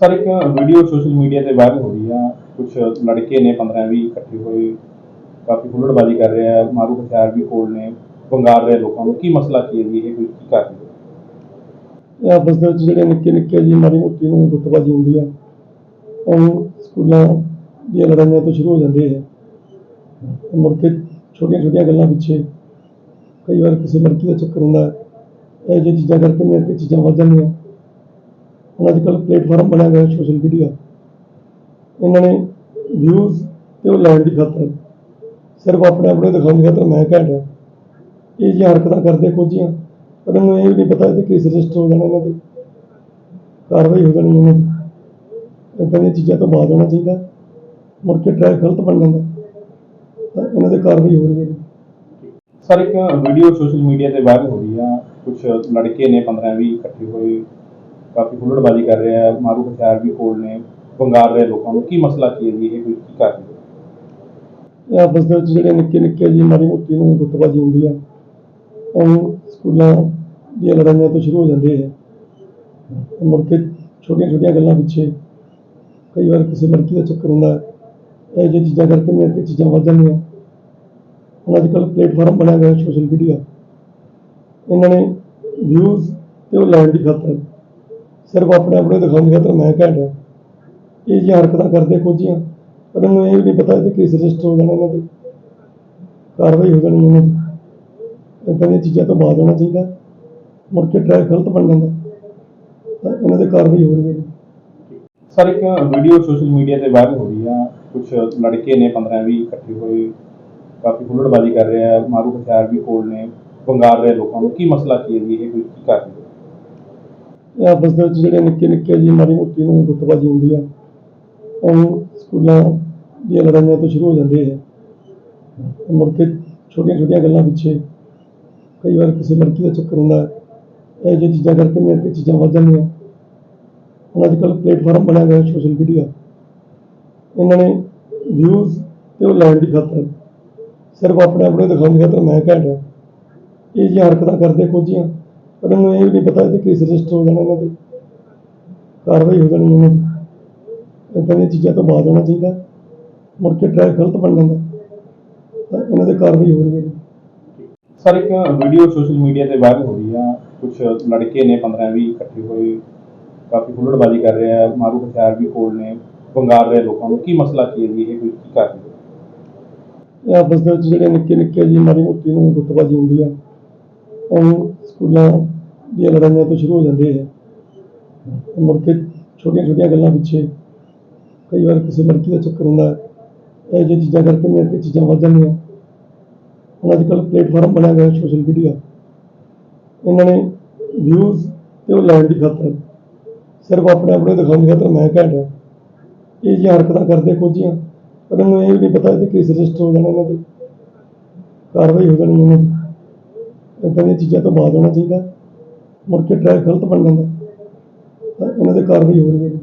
Sir, ਇੱਕ video social media ਤੇ viral ਹੋ ਰਹੀ ਆ। ਕੁਝ ਲੜਕੇ ਨੇ 15 20 ਇਕੱਠੇ ਹੋਏ, ਕਾਫੀ ਹੁੱਲੜਬਾਜ਼ੀ ਕਰ ਰਹੇ ਆ, ਮਾਰੂ ਹਥਿਆਰ ਵੀ ਕੋਲ ਨੇ, ਵੰਗਾਰ ਰਹੇ ਲੋਕਾਂ ਨੂੰ। ਕੀ ਮਸਲਾ ਕੀ ਹੈ ਜੀ? ਇਹ ਕੋਈ ਕੀ ਕਰ ਰਹੇ ਆਪਸ ਦੇ ਵਿੱਚ ਜਿਹੜੇ ਨਿੱਕੇ ਨਿੱਕੇ ਜੀ, ਮਾੜੀ ਮੋਟੀ ਨੂੰ ਗੁੱਟਬਾਜੀ ਹੁੰਦੀ ਆ, ਉਹ ਸਕੂਲਾਂ ਦੀਆਂ ਲੜਾਈਆਂ ਤੋਂ ਸ਼ੁਰੂ ਹੋ ਜਾਂਦੇ ਹੈ। ਮੁੜ ਕੇ ਛੋਟੀਆਂ ਛੋਟੀਆਂ ਗੱਲਾਂ ਪਿੱਛੇ ਕਈ ਵਾਰ ਕਿਸੇ ਲੜਕੀ ਦਾ ਚੱਕਰ ਹੁੰਦਾ ਹੈ, ਇਹ ਜਿਹੀ ਚੀਜ਼ਾਂ ਕਰਕੇ ਮੇਰੇ ਕੇ ਚੀਜ਼ਾਂ ਵੱਧ ਜਾਂਦੀਆਂ ਹੁਣ ਅੱਜ ਕੱਲ੍ਹ ਪਲੇਟਫਾਰਮ ਬਣਿਆ ਗਿਆ ਸੋਸ਼ਲ ਮੀਡੀਆ ਇਹਨਾਂ ਨੇ ਵਿਊਜ਼ ਤੇ ਉਹ ਲੈਣ ਦੀ ਖਾਤਰ ਸਿਰਫ ਆਪਣੇ ਆਪਣੇ ਦਿਖਾਉਣ ਦੀ ਖਾਤਰ ਮੈਂ ਘੈਂਟ ਹਾਂ। ਇਹ ਜੀ ਹਰਕਤਾਂ ਕਰਦੇ ਖੋਜੀਆਂ, ਪਰ ਮੈਨੂੰ ਇਹ ਵੀ ਨਹੀਂ ਪਤਾ ਕਿ ਕੇਸ ਰਜਿਸਟਰ ਹੋ ਜਾਣਾ ਇਹਨਾਂ ਦੇ ਕਾਰਵਾਈ ਹੋ ਜਾਣੀ ਇਹਨਾਂ ਦੀ। ਇੱਦਾਂ ਦੀਆਂ ਚੀਜ਼ਾਂ ਤੋਂ ਬਾਅਦ ਹੋਣਾ ਚਾਹੀਦਾ, ਮੁੜ ਕੇ ਟਰੈਕ ਗਲਤ ਬਣ ਜਾਂਦਾ, ਤਾਂ ਇਹਨਾਂ ਦੇ ਕਾਰਵਾਈ ਹੋ ਰਹੀ ਹੈ। ਸਰ, ਇੱਕ ਵੀਡੀਓ ਸੋਸ਼ਲ ਮੀਡੀਆ ਤੇ ਵਾਇਰਲ ਹੋ ਰਹੀ ਆ। ਕੁਝ ਲੜਕੇ ਨੇ 15 20 ਇਕੱਠੇ ਹੋਏ ਕਾਫੀ ਹੁੱਲੜਬਾਜ਼ੀ ਕਰ ਰਿਹਾ ਆ ਮਾਰੂ ਹਥਿਆਰ ਵੀ ਕੋਲ ਨੇ ਬੰਗਾਲ ਰਹੇ ਲੋਕਾਂ ਨੂੰ। ਕੀ ਮਸਲਾ ਕੀ ਹੈ ਜੀ ਇਹ? ਕੋਈ ਕੀ ਕਰ ਰਹੇ ਆਪਸ ਦੇ ਵਿੱਚ ਜਿਹੜੇ ਨਿੱਕੇ ਨਿੱਕੇ ਜੀ ਮਾੜੀ ਮੋਟੀ ਨੂੰ ਗੁੱਟਬਾਜੀ ਹੁੰਦੀ ਆ, ਉਹ ਸਕੂਲਾਂ ਦੀਆਂ ਲੜਾਈਆਂ ਤੋਂ ਸ਼ੁਰੂ ਹੋ ਜਾਂਦੇ ਹੈ। ਮੁੜ ਕੇ ਛੋਟੀਆਂ ਛੋਟੀਆਂ ਗੱਲਾਂ ਪਿੱਛੇ ਕਈ ਵਾਰ ਕਿਸੇ ਲੜਕੀ ਦਾ ਚੱਕਰ ਹੁੰਦਾ ਹੈ ਇਹ ਜਿਹੀ ਚੀਜ਼ਾਂ ਕਰਕੇ ਮੇਰੇ ਕੇ ਚੀਜ਼ਾਂ ਵੱਧ ਜਾਂਦੀਆਂ। ਹੁਣ ਅੱਜ ਕੱਲ੍ਹ ਪਲੇਟਫਾਰਮ ਬਣਿਆ ਹੋਇਆ, ਸੋਸ਼ਲ ਮੀਡੀਆ। ਇਹਨਾਂ ਨੇ ਵਿਊਜ਼ ਤੇ ਉਹ ਲੈਣ ਦੀ ਖਾਤਰ ਸਿਰਫ ਆਪਣੇ ਆਪਣੇ ਦਿਖਾਉਣ ਦੀ ਖਾਤਰ ਮੈਂ ਘੈਂਟ ਹਾਂ ਇਹ ਜੀ ਹਰਕਤਾਂ ਕਰਦੇ ਖੋਜੀਆਂ। ਪਰ ਮੈਨੂੰ ਇਹ ਵੀ ਨਹੀਂ ਪਤਾ ਕਿ ਕੇਸ ਰਜਿਸਟਰ ਹੋ ਜਾਣਾ ਇਹਨਾਂ ਦੇ। ਕਾਰਵਾਈ ਹੋ ਜਾਣੀ ਇਹਨਾਂ ਦੀ। ਇੱਦਾਂ ਦੀਆਂ ਚੀਜ਼ਾਂ ਤੋਂ ਬਾਅਦ ਹੋਣਾ ਚਾਹੀਦਾ। ਮੁੜ ਕੇ ਟਰੈਕ ਗਲਤ ਬਣ ਜਾਂਦਾ। ਤਾਂ ਇਹਨਾਂ ਤੇ ਕਾਰਵਾਈ ਹੋ ਰਹੀ ਹੈ ਸਰ, ਇੱਕ ਵੀਡੀਓ ਸੋਸ਼ਲ ਮੀਡੀਆ ਤੇ ਵਾਇਰਲ ਹੋ ਰਹੀ ਆ। ਕੁਝ ਲੜਕੇ ਨੇ 15 20 ਇਕੱਠੇ ਹੋਏ। ਕਾਫੀ ਹੁੱਲੜਬਾਜ਼ੀ ਕਰ ਰਹੇ ਆ। ਮਾਰੂ ਹਥਿਆਰ ਵੀ ਕੋਲ ਨੇ। ਵੰਗਾਰ ਰਹੇ ਲੋਕਾਂ ਨੂੰ। ਕੀ ਮਸਲਾ ਕੀ ਹੈ ਜੀ? ਇਹ ਕੋਈ ਕੀ ਕਰ ਰਹੇ ਆਪਸ ਦੇ ਵਿੱਚ ਜਿਹੜੇ ਨਿੱਕੇ ਨਿੱਕੇ ਜੀ ਮਾੜੀ ਮੋਟੀ ਨੂੰ ਗੁੱਟਬਾਜੀ ਹੁੰਦੀ ਆ ਉਹ ਸਕੂਲਾਂ ਦੀਆਂ ਲੜਾਈਆਂ ਤੋਂ ਸ਼ੁਰੂ ਹੋ ਜਾਂਦੇ ਹੈ। ਮੁੜ ਕੇ ਛੋਟੀਆਂ ਛੋਟੀਆਂ ਗੱਲਾਂ ਪਿੱਛੇ ਕਈ ਵਾਰ ਕਿਸੇ ਲੜਕੀ ਦਾ ਚੱਕਰ ਹੁੰਦਾ ਹੈ ਇਹ ਜਿਹੀ ਚੀਜ਼ਾਂ ਕਰਕੇ ਮੇਰੇ ਕੇ ਚੀਜ਼ਾਂ ਵੱਧ ਜਾਂਦੀਆਂ। ਹੁਣ ਅੱਜ ਕੱਲ੍ਹ ਪਲੇਟਫਾਰਮ ਬਣਿਆ ਹੋਇਆ ਸੋਸ਼ਲ ਮੀਡੀਆ। ਇਹਨਾਂ ਨੇ ਵਿਊਜ਼ ਤੇ ਉਹ ਲੈਣ ਦੀ ਖਾਤਰ ਸਿਰਫ ਆਪਣੇ ਆਪਣੇ ਦਿਖਾਉਣ ਦੀ ਖਾਤਰ ਮੈਂ ਘੈਂਟ ਹਾਂ। ਇਹ ਜੀ ਹਰਕਤਾਂ ਕਰਦੇ ਖੋਜੀਆਂ। ਪਰ ਮੈਨੂੰ ਇਹ ਵੀ ਨਹੀਂ ਪਤਾ ਕਿ ਕੇਸ ਰਜਿਸਟਰ ਹੋ ਜਾਣਾ ਇਹਨਾਂ ਕਾਰਵਾਈ ਹੋ ਜਾਣੀ ਇਹਨਾਂ ਦੀ। ਇੱਦਾਂ ਦੀਆਂ ਚੀਜ਼ਾਂ ਤੋਂ ਬਾਅਦ ਹੋਣਾ ਚਾਹੀਦਾ। ਮੁੜ ਕੇ ਟਰੈਕ ਗਲਤ ਬਣ ਜਾਂਦਾ। ਤਾਂ ਇਹਨਾਂ ਤੇ ਕਾਰਵਾਈ ਹੋ ਰਹੀ ਹੈ ਸਰ ਇੱਕ ਵੀਡੀਓ ਸੋਸ਼ਲ ਮੀਡੀਆ ਤੇ ਵਾਇਰਲ ਹੋ ਰਹੀ ਆ। ਕੁਝ ਲੜਕੇ ਨੇ 15 20 ਇਕੱਠੇ ਹੋਏ। ਕਾਫੀ ਹੁੱਲੜਬਾਜ਼ੀ ਕਰ ਰਹੇ ਆ। ਮਾਰੂ ਹਥਿਆਰ ਵੀ ਕੋਲ ਨੇ। ਵੰਗਾਰ ਰਹੇ ਲੋਕਾਂ ਨੂੰ। ਕੀ ਮਸਲਾ ਕੀ ਹੈ ਜੀ? ਇਹ ਕੋਈ ਕੀ ਕਰ ਰਹੇ ਆਪਸ ਦੇ ਵਿੱਚ ਜਿਹੜੇ ਨਿੱਕੇ ਨਿੱਕੇ ਜੀ ਮਾੜੀ ਮੋਟੀ ਨੂੰ ਗੁੱਟਬਾਜੀ ਹੁੰਦੀ ਆ। ਉਹ ਸਕੂਲਾਂ ਦੀਆਂ ਲੜਾਈਆਂ ਤੋਂ ਸ਼ੁਰੂ ਹੋ ਜਾਂਦੇ ਹੈ। ਮੁੜ ਕੇ ਛੋਟੀਆਂ ਛੋਟੀਆਂ ਗੱਲਾਂ ਪਿੱਛੇ ਕਈ ਵਾਰ ਕਿਸੇ ਲੜਕੀ ਦਾ ਚੱਕਰ ਹੁੰਦਾ ਹੈ। ਇਹ ਜਿਹੀ ਚੀਜ਼ਾਂ ਕਰਕੇ ਮੇਰੇ ਕੇ ਚੀਜ਼ਾਂ ਵੱਧ ਜਾਂਦੀਆਂ। ਹੁਣ ਅੱਜ ਕੱਲ੍ਹ ਪਲੇਟਫਾਰਮ ਬਣਿਆ ਹੋਇਆ ਸੋਸ਼ਲ ਮੀਡੀਆ। ਇਹਨਾਂ ਨੇ ਵਿਊਜ਼ ਤੇ ਉਹ ਲੈਣ ਦੀ ਖਾਤਰ ਸਿਰਫ ਆਪਣੇ ਆਪਣੇ ਦਿਖਾਉਣ ਦੀ ਖਾਤਰ ਮੈਂ ਘੈਂਟ ਇਹ ਜੀ ਹਰਕਤਾਂ ਕਰਦੇ ਖੋਜੀਆਂ। ਪਰ ਮੈਨੂੰ ਇਹ ਵੀ ਨਹੀਂ ਪਤਾ ਕਿ ਕੇਸ ਰਜਿਸਟਰ ਹੋ ਜਾਣਾ ਇਹਨਾਂ ਤੇ। ਕਾਰਵਾਈ ਹੋ ਜਾਣੀ ਇਹਨਾਂ ਦੀ। ਇੱਦਾਂ ਦੀਆਂ ਚੀਜ਼ਾਂ ਤੋਂ ਬਾਅਦ ਹੋਣਾ ਚਾਹੀਦਾ। ਮੁੜ ਕੇ ਟਰੈਕ ਗਲਤ ਬਣ ਜਾਂਦਾ। ਤਾਂ ਇਹਨਾਂ ਦੇ ਕਾਰਵਾਈ ਹੋ ਰਹੀ ਹੈ